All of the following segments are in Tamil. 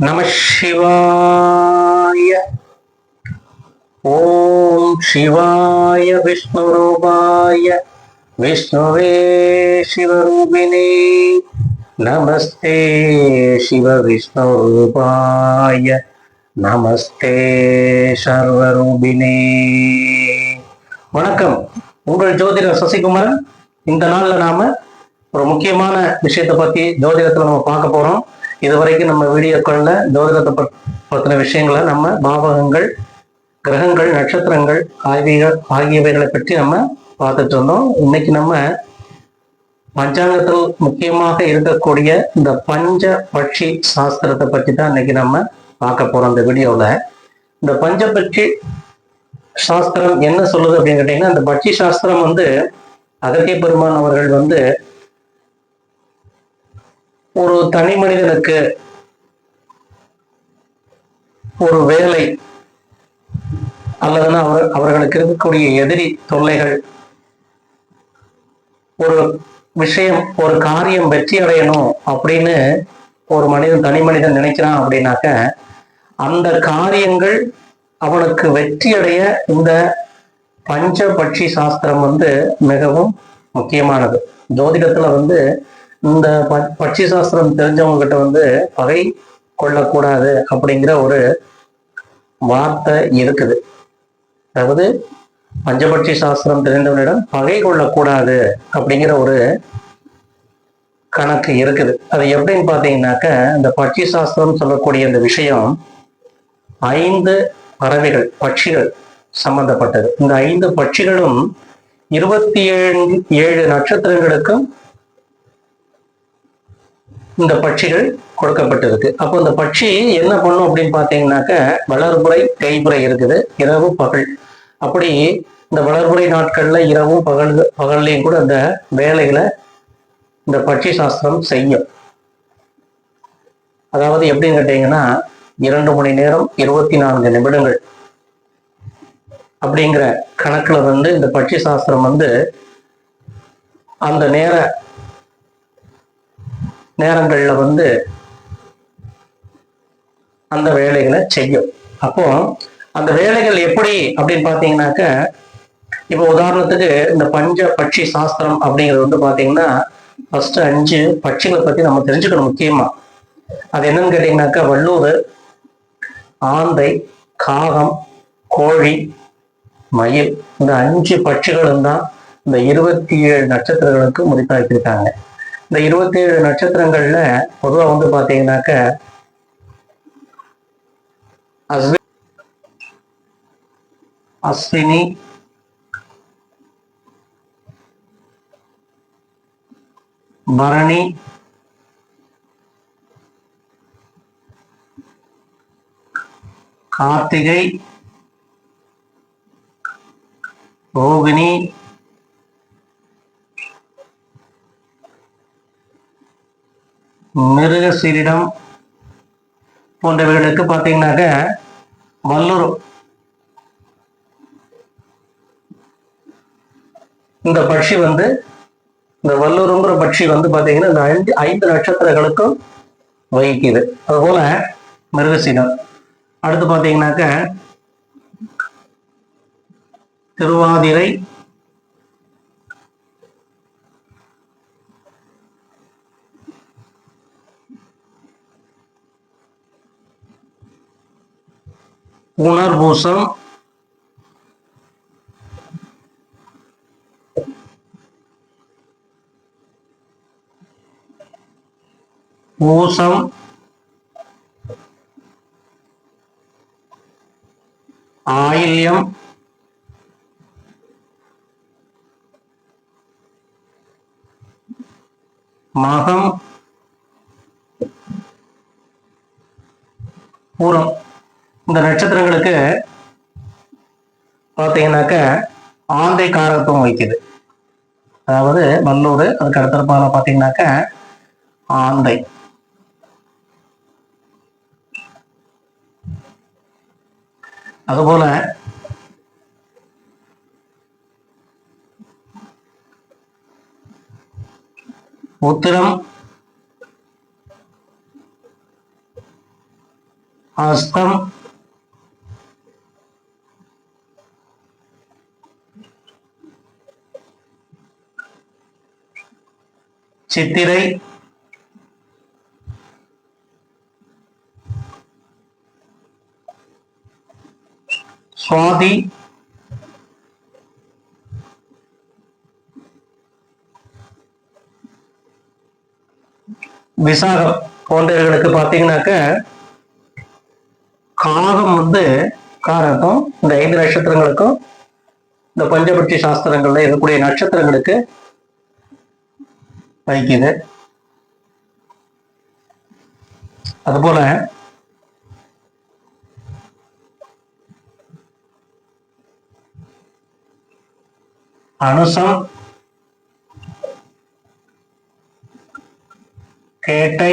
நம சிவாய. ஓம் சிவாய விஷ்ணுரூபாய. விஷ்ணுவே சிவரூபிணே. நமஸ்தே சிவ விஷ்ணுரூபாய நமஸ்தே சர்வரூபிணே. வணக்கம். உங்கள் ஜோதிடர் சசிகுமாரன். இந்த நாள்ல நாம ஒரு முக்கியமான விஷயத்தை பத்தி ஜோதிடத்துல நம்ம பார்க்க போறோம். இதுவரைக்கும் நம்ம வீடியோக்கள்ல ஜோதிடத்தை பற்றின பத்தின விஷயங்களை நம்ம பாவகங்கள் கிரகங்கள் நட்சத்திரங்கள் ஆகியவைகள் ஆகியவைகளை பற்றி நம்ம பார்த்துட்டு இருந்தோம். இன்னைக்கு நம்ம பஞ்சாங்கத்தில் முக்கியமாக இருக்கக்கூடிய இந்த பஞ்ச பட்சி சாஸ்திரத்தை பற்றி தான் இன்னைக்கு நம்ம பார்க்க போறோம் இந்த வீடியோவில் இந்த பஞ்ச பட்சி சாஸ்திரம் என்ன சொல்லுது அப்படின்னு கேட்டீங்கன்னா இந்த பட்சி சாஸ்திரம் வந்து அகத்திய பெருமான் அவர்கள் வந்து ஒரு தனி மனிதனுக்கு ஒரு வேலை அல்லதுன்னா அவர் அவர்களுக்கு இருக்கக்கூடிய எதிரி தொல்லைகள் ஒரு விஷயம் ஒரு காரியம் வெற்றி அடையணும் அப்படின்னு ஒரு மனிதன் தனி மனிதன் நினைக்கிறான் அப்படின்னாக்க அந்த காரியங்கள் அவனுக்கு வெற்றி அடைய இந்த பஞ்சபட்சி சாஸ்திரம் வந்து மிகவும் முக்கியமானது. ஜோதிடத்துல வந்து இந்த ப- பட்சி சாஸ்திரம் தெரிஞ்சவங்க கிட்ட வந்து பகை கொள்ளக்கூடாது அப்படிங்கிற ஒரு வார்த்தை இருக்குது. அதாவது பஞ்சபட்சி சாஸ்திரம் தெரிந்தவனிடம் பகை கொள்ளக்கூடாது அப்படிங்கிற ஒரு கணக்கு இருக்குது. அது எப்படின்னு பார்த்தீங்கன்னாக்க இந்த பட்சி சாஸ்திரம் சொல்லக்கூடிய இந்த விஷயம் ஐந்து பறவைகள் பட்சிகள் சம்பந்தப்பட்டது. இந்த ஐந்து பட்சிகளும் இருபத்தி ஏழு ஏழு நட்சத்திரங்களுக்கும் இந்த பட்சிகள் கொடுக்கப்பட்டிருக்கு. அப்போ இந்த பட்சி என்ன பண்ணும் அப்படின்னு பார்த்தீங்கன்னாக்க வளர்புறை கைப்புறை இருக்குது. இரவு பகல். அப்படி இந்த வளர்புறை நாட்கள்ல இரவும் பகல் பகல்லையும் கூட அந்த வேலைகளை இந்த பட்சி சாஸ்திரம் செய்யும். அதாவது எப்படின்னு கேட்டீங்கன்னா இரண்டு மணி நேரம் இருபத்தி நான்கு நிமிடங்கள். அப்படிங்கிற கணக்குல வந்து இந்த பட்சி சாஸ்திரம் வந்து அந்த நேர நேரங்கள்ல வந்து அந்த வேலைகளை செய்யும். அப்போ அந்த வேலைகள் எப்படி அப்படின்னு பார்த்தீங்கன்னாக்க இப்போ உதாரணத்துக்கு இந்த பஞ்ச பட்சி சாஸ்திரம் அப்படிங்கிறது வந்து பார்த்தீங்கன்னா ஃபர்ஸ்ட் அஞ்சு பட்சிகளை பத்தி நம்ம தெரிஞ்சுக்கணும் முக்கியமா. அது என்னன்னு கேட்டீங்கன்னாக்கா வள்ளூர் ஆந்தை காகம் கோழி மயில். இந்த அஞ்சு பட்சிகளும் தான் இந்த இருபத்தி ஏழு நட்சத்திரங்களுக்கு முடித்தாக்கியிருக்காங்க இந்த இருபத்தேழு நட்சத்திரங்கள்ல பொதுவா வந்து பாத்தீங்கன்னாக்க அஸ்வி அஸ்வினி பரணி கார்த்திகை ரோகிணி மிருகசீரிடம் போன்றவைகளுக்கு பார்த்தீங்கன்னாக்க வல்லூர் இந்த பட்சி வந்து இந்த வல்லூருங்கிற பட்சி வந்து பார்த்தீங்கன்னா இந்த ஐந்து ஐந்து நட்சத்திரங்களுக்கும் வகிக்குது. அதுபோல மிருகசீடம் அடுத்து பார்த்தீங்கன்னாக்க திருவாதிரை पुनर्भूषण। भूषम आयल्यम महम। पूरा இந்த நட்சத்திரங்களுக்கு பார்த்தீங்கன்னாக்க ஆந்தை காரத்துவம் வைக்குது அதாவது வல்லூர் அதுக்கு அடுத்த பார்த்தீங்கன்னாக்க ஆந்தை. அதுபோல உத்திரம் அஸ்தம் சித்திரை. சுவாதி. விசாகம் போன்றவர்களுக்கு பார்த்தீங்கன்னாக்க காகம் வந்து காரகம் இந்த ஐந்து நட்சத்திரங்களுக்கும் இந்த பஞ்சபட்சி சாஸ்திரங்கள்ல இருக்கக்கூடிய நட்சத்திரங்களுக்கு வைக்குது அதுபோல அனுசம் கேட்டை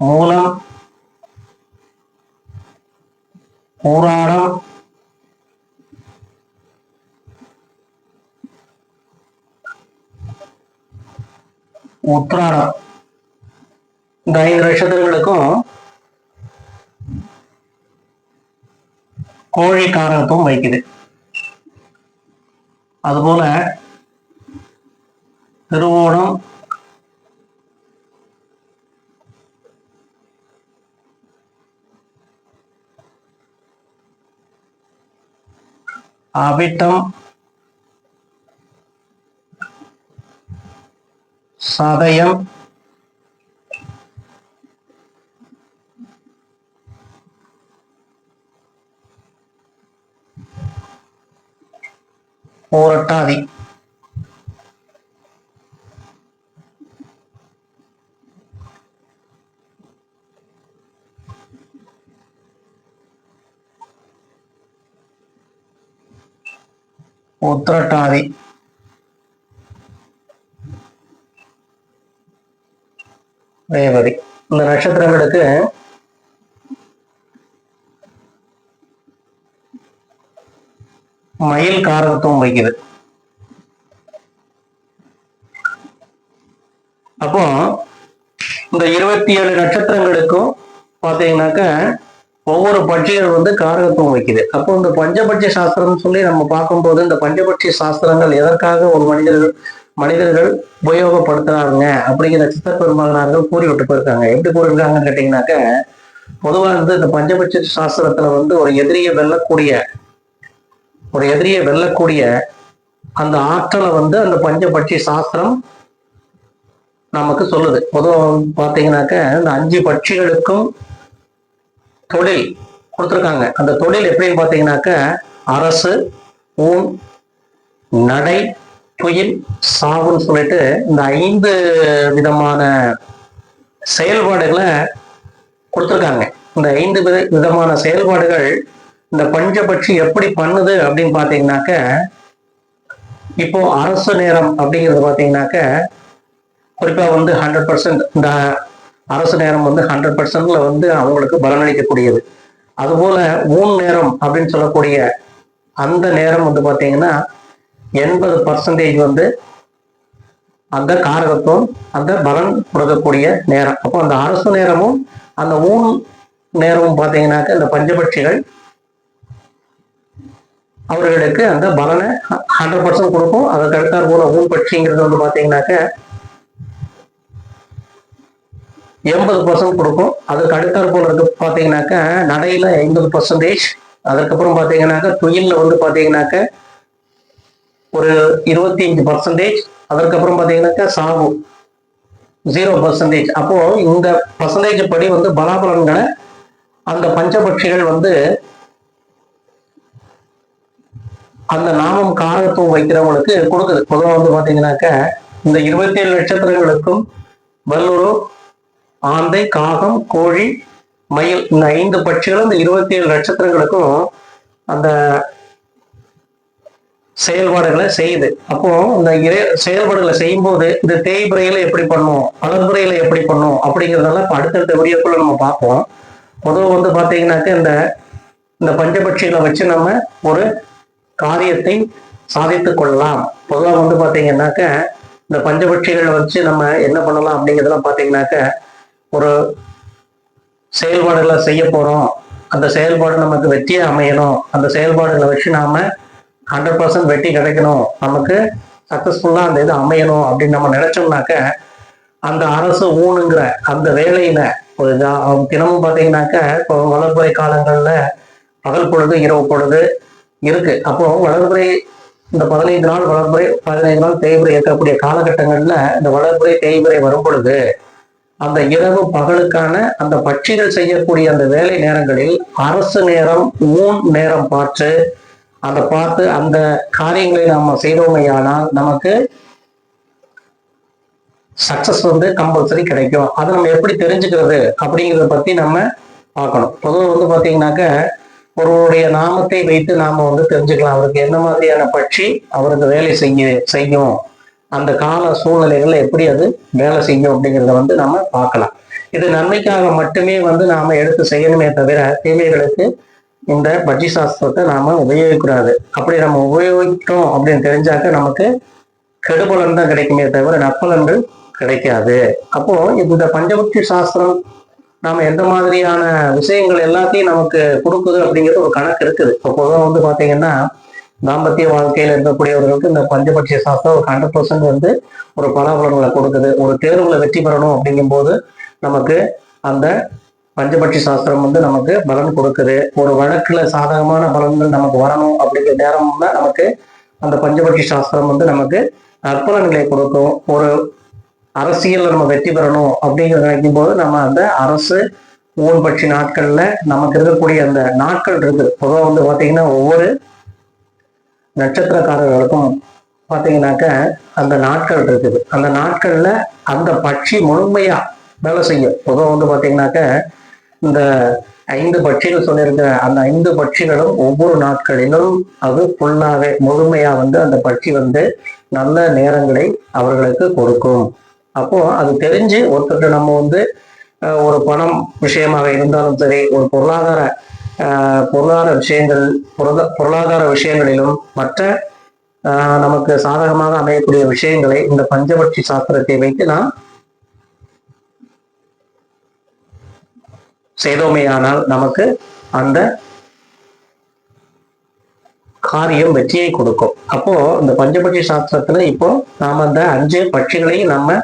மூலம் ஊராடம் உத்ராடம் இந்த ஐந்து நட்சத்திரங்களுக்கும் கோழி காரகத்துவம் வைக்குது. அதுபோல திருவோணம் அவிட்டம் സതയം ഓറട്ടാതി. ഉത്രട്ടാതി. ரேவதி இந்த நட்சத்திரங்களுக்கு மயில் காரகத்துவம் வைக்குது அப்போ இந்த இருபத்தி ஏழு நட்சத்திரங்களுக்கும் பார்த்தீங்கன்னாக்க ஒவ்வொரு பட்சிகள் வந்து காரகத்துவம் வைக்குது அப்போ இந்த பஞ்சபட்ச சாஸ்திரம் சொல்லி நம்ம பார்க்கும்போது இந்த பஞ்சபட்ச சாஸ்திரங்கள் எதற்காக ஒரு மனிதர்கள் மனிதர்கள் உபயோகப்படுத்துறாங்க அப்படிங்கிற சித்த பெருமானார்கள் கூறி விட்டு போயிருக்காங்க. எப்படி கூறியிருக்காங்கன்னு கேட்டீங்கன்னாக்க பொதுவாக வந்து இந்த பஞ்சபட்ச சாஸ்திரத்துல வந்து ஒரு எதிரியை வெல்லக்கூடிய ஒரு எதிரியை வெல்லக்கூடிய அந்த ஆற்றலை வந்து அந்த பஞ்சபட்சி சாஸ்திரம் நமக்கு சொல்லுது. பொதுவாக பார்த்தீங்கன்னாக்க இந்த அஞ்சு பட்சிகளுக்கும் தொழில் கொடுத்துருக்காங்க. அந்த தொழில் எப்படின்னு பார்த்தீங்கன்னாக்க அரசு ஊன் நடை துயில் சாவுன்னு சொல்லிட்டு இந்த ஐந்து விதமான செயல்பாடுகளை கொடுத்துருக்காங்க. இந்த ஐந்து வித விதமான செயல்பாடுகள் இந்த பஞ்சபட்சி எப்படி பண்ணுது அப்படின்னு பார்த்தீங்கன்னாக்க இப்போ அரசு நேரம் அப்படிங்கிறது பார்த்தீங்கன்னாக்க குறிப்பாக வந்து ஹண்ட்ரட் பர்சன்ட் இந்த அரசு நேரம் வந்து ஹண்ட்ரட் பர்சன்ட்ல வந்து அவங்களுக்கு பலனளிக்கக்கூடியது. அதுபோல ஊன் நேரம் அப்படின்னு சொல்லக்கூடிய அந்த நேரம் வந்து பார்த்தீங்கன்னா எண்பது பர்சன்டேஜ் வந்து அந்த காரகத்துவம் அந்த பலன் கொடுக்கக்கூடிய நேரம். அப்போ அந்த அரசு நேரமும் அந்த ஊன் நேரமும் பார்த்தீங்கன்னாக்க இந்த பஞ்சபட்சிகள் அவர்களுக்கு அந்த பலனை ஹண்ட்ரட் பர்சன்ட் கொடுக்கும். அதற்கு அடுத்தாற் போல ஊன் பட்சிங்கிறது வந்து பார்த்தீங்கன்னாக்க எண்பது பர்சன்ட் கொடுக்கும். அதுக்கு அடுத்தார் போல இருக்கு பார்த்தீங்கன்னாக்க நடையில ஐம்பது பர்சன்டேஜ் அதுக்கப்புறம் பார்த்தீங்கன்னாக்க துயில்ல வந்து பார்த்தீங்கன்னாக்க ஒரு இருபத்தி அஞ்சு பர்சன்டேஜ் அதற்கப்புறம் பார்த்தீங்கன்னாக்கா சாவு. ஜீரோ பர்சன்டேஜ் அப்போ இந்த பர்சன்டேஜ் படி வந்து பலாபலன்களை அந்த பஞ்சபட்சிகள் வந்து அந்த நாமம் காரகத்துவம் வைக்கிறவங்களுக்கு கொடுக்குது. பொதுவாக வந்து பார்த்தீங்கன்னாக்க இந்த இருபத்தி ஏழு நட்சத்திரங்களுக்கும் வல்லுரு ஆந்தை காகம் கோழி மயில் இந்த ஐந்து பட்சிகளும் இந்த இருபத்தி ஏழு நட்சத்திரங்களுக்கும் அந்த செயல்பாடுகளை செய்யுது. அப்போ இந்த இறை செயல்பாடுகளை செய்யும்போது இந்த தேய்முறையில எப்படி பண்ணும் அலர்புறையில எப்படி பண்ணும் அப்படிங்கிறதெல்லாம் இப்போ அடுத்தடுத்த வீடியோக்குள்ள நம்ம பார்ப்போம். பொதுவாக வந்து பார்த்தீங்கன்னாக்க இந்த இந்த பஞ்சபட்சிகளை வச்சு நம்ம ஒரு காரியத்தை சாதித்து கொள்ளலாம். பொதுவாக வந்து பார்த்தீங்கன்னாக்க இந்த பஞ்சபட்சிகளை வச்சு நம்ம என்ன பண்ணலாம் அப்படிங்கிறதெல்லாம் பார்த்தீங்கன்னாக்க ஒரு செயல்பாடுகளை செய்ய போறோம். அந்த செயல்பாடு நமக்கு வெற்றியே அமையணும். அந்த செயல்பாடுகளை வச்சு நாம ஹண்ட்ரட் பர்சன்ட் வெற்றி கிடைக்கணும். நமக்கு சக்ஸஸ்ஃபுல்லாக அந்த இது அமையணும் அப்படின்னு நம்ம நினைச்சோம்னாக்க அந்த அரசு ஊனுங்கிற அந்த வேலையில ஒரு தினமும் பார்த்தீங்கன்னாக்க இப்போ வளர்ப்புறை காலங்களில் பகல் பொழுது இரவு பொழுது இருக்கு. அப்போ வளர்ப்புறை இந்த பதினைந்து நாள் வளர்ப்புறை பதினைந்து நாள் தேய்பிரை இருக்கக்கூடிய காலகட்டங்களில் இந்த வளர்ப்புறை தேய்பிரை வரும் பொழுது அந்த இரவு பகலுக்கான அந்த பட்சிகள் செய்யக்கூடிய அந்த வேலை நேரங்களில் அரசு நேரம் ஊன் நேரம் பார்த்து அதை பார்த்து அந்த காரியங்களை நாம செய்தோமையானால் நமக்கு சக்சஸ் வந்து கம்பல்சரி கிடைக்கும். அதை நம்ம எப்படி தெரிஞ்சுக்கிறது அப்படிங்கிறத பத்தி நம்ம பார்க்கணும். பொதுவாக வந்து பார்த்தீங்கன்னாக்க ஒருவருடைய நாமத்தை வைத்து நாம வந்து தெரிஞ்சுக்கலாம். அவருக்கு என்ன மாதிரியான பட்சி அவருக்கு வேலை செய்ய செய்யும் அந்த கால சூழ்நிலைகள்ல எப்படி அது வேலை செய்யும் அப்படிங்கிறத வந்து நம்ம பார்க்கலாம். இது நன்மைக்காக மட்டுமே வந்து நாம எடுத்து செய்யணுமே தவிர தீமைகளுக்கு இந்த பஜ்ஜி சாஸ்திரத்தை நாம உபயோகிக்கூடாது அப்படி நம்ம உபயோகிக்கிறோம் அப்படின்னு தெரிஞ்சாக்க நமக்கு கெடுபலன் தான் கிடைக்குமே தவிர நற்பலன்கள் கிடைக்காது. அப்போ இந்த பஞ்சபக்தி சாஸ்திரம் நாம எந்த மாதிரியான விஷயங்கள் எல்லாத்தையும் நமக்கு கொடுக்குது அப்படிங்கிறது ஒரு கணக்கு இருக்குது. இப்போ பொதுவாக வந்து பாத்தீங்கன்னா தாம்பத்திய வாழ்க்கையில இருக்கக்கூடியவர்களுக்கு இந்த பஞ்சபட்ச சாஸ்திரம் ஒரு ஹண்ட்ரட் பர்சன்ட் வந்து ஒரு பலாபலன்களை கொடுக்குது. ஒரு தேர்வுல வெற்றி பெறணும் அப்படிங்கும்போது நமக்கு அந்த பஞ்சபட்சி சாஸ்திரம் வந்து நமக்கு பலன் கொடுக்குது. ஒரு வழக்குல சாதகமான பலன்கள் நமக்கு வரணும் அப்படிங்கிற நேரம்னா நமக்கு அந்த பஞ்சபட்சி சாஸ்திரம் வந்து நமக்கு நற்பலன்களை கொடுக்கும். ஒரு அரசியல்ல நம்ம வெற்றி பெறணும் அப்படிங்கிறத நினைக்கும் போது நம்ம அந்த அரசு ஊன் பட்சி நாட்கள்ல நமக்கு இருக்கக்கூடிய அந்த நாட்கள் இருக்குது பொதுவாக வந்து பாத்தீங்கன்னா ஒவ்வொரு நட்சத்திரக்காரர்களுக்கும் பாத்தீங்கன்னாக்க அந்த நாட்கள் இருக்குது. அந்த நாட்கள்ல அந்த பட்சி முழுமையா வேலை செய்யும். பொதுவாக வந்து பாத்தீங்கன்னாக்க இந்த ஐந்து பட்சிகள் சொல்லியிருக்க அந்த ஐந்து பட்சிகளும் ஒவ்வொரு நாட்களிலும் அது புல்லாவே முழுமையா வந்து அந்த பட்சி வந்து நல்ல நேரங்களை அவர்களுக்கு கொடுக்கும். அப்போ அது தெரிஞ்சு ஒருத்தர் நம்ம வந்து ஒரு பணம் விஷயமாக இருந்தாலும் சரி ஒரு பொருளாதார பொருளாதார விஷயங்கள் பொருளா- பொருளாதார விஷயங்களிலும் மற்ற நமக்கு சாதகமாக அமையக்கூடிய விஷயங்களை இந்த பஞ்சபட்சி சாஸ்திரத்தை வைத்து நாம் செய்தோமேயானால் நமக்கு அந்த காரியம் வெற்றியை கொடுக்கும். அப்போ இந்த பஞ்சபட்சி சாஸ்திரத்துல இப்போ நாம அந்த அஞ்சு பட்சிகளையும் நம்ம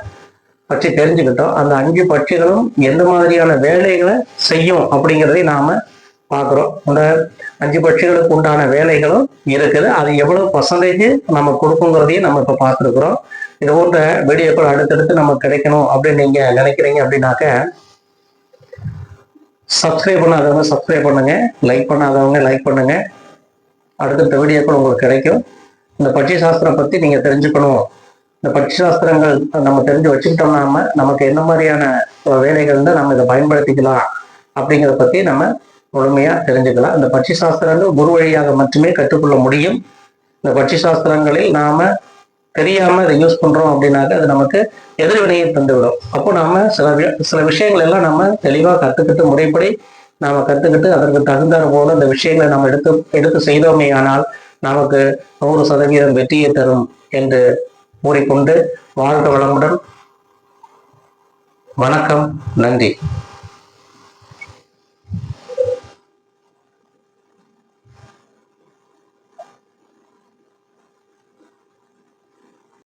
பற்றி தெரிஞ்சுக்கிட்டோம். அந்த அஞ்சு பட்சிகளும் எந்த மாதிரியான வேலைகளை செய்யும் அப்படிங்கிறதையும் நாம பார்க்குறோம். அந்த அஞ்சு பட்சிகளுக்கு உண்டான வேலைகளும் இருக்குது. அது எவ்வளவு பர்சன்டேஜ் நம்ம கொடுக்குங்கிறதையும் நம்ம இப்போ பார்த்துருக்குறோம். இது போன்ற வீடியோக்கள் அடுத்தடுத்து நமக்கு கிடைக்கணும் அப்படின்னு நீங்க நினைக்கிறீங்க அப்படின்னாக்க சப்ஸ்கிரைப் பண்ணாதவங்க சப்ஸ்கிரைப் பண்ணுங்க. லைக் பண்ணாதவங்க லைக் பண்ணுங்க. அடுத்தடுத்த வீடியோக்கள் உங்களுக்கு கிடைக்கும். இந்த பட்சி சாஸ்திரம் பத்தி நீங்க தெரிஞ்சுக்கணும். இந்த பட்சி சாஸ்திரங்கள் நம்ம தெரிஞ்சு வச்சுக்கிட்டோம்னா நமக்கு என்ன மாதிரியான வேலைகள் தான் நம்ம இதை பயன்படுத்திக்கலாம். அப்படிங்கிறத பத்தி நம்ம முழுமையா தெரிஞ்சுக்கலாம். இந்த பட்சி சாஸ்திரங்கள் குரு வழியாக மட்டுமே கற்றுக்கொள்ள முடியும். இந்த பட்சி சாஸ்திரங்களில் நாம தெரியாம இதை யூஸ் பண்றோம் அப்படின்னாக்க அது நமக்கு எதிர்வினையை தந்துவிடும். அப்போ நாம சில வி- சில விஷயங்கள் எல்லாம் நம்ம தெளிவா கத்துக்கிட்டு முறைப்படி நாம கத்துக்கிட்டு அதற்கு தகுந்தாறு போல அந்த விஷயங்களை நம்ம எடுத்து எடுத்து செய்தோமே ஆனால் நமக்கு நூறு சதவீதம் வெற்றியை தரும் என்று கூறிக்கொண்டு வாழ்க வளமுடன். வணக்கம். நன்றி.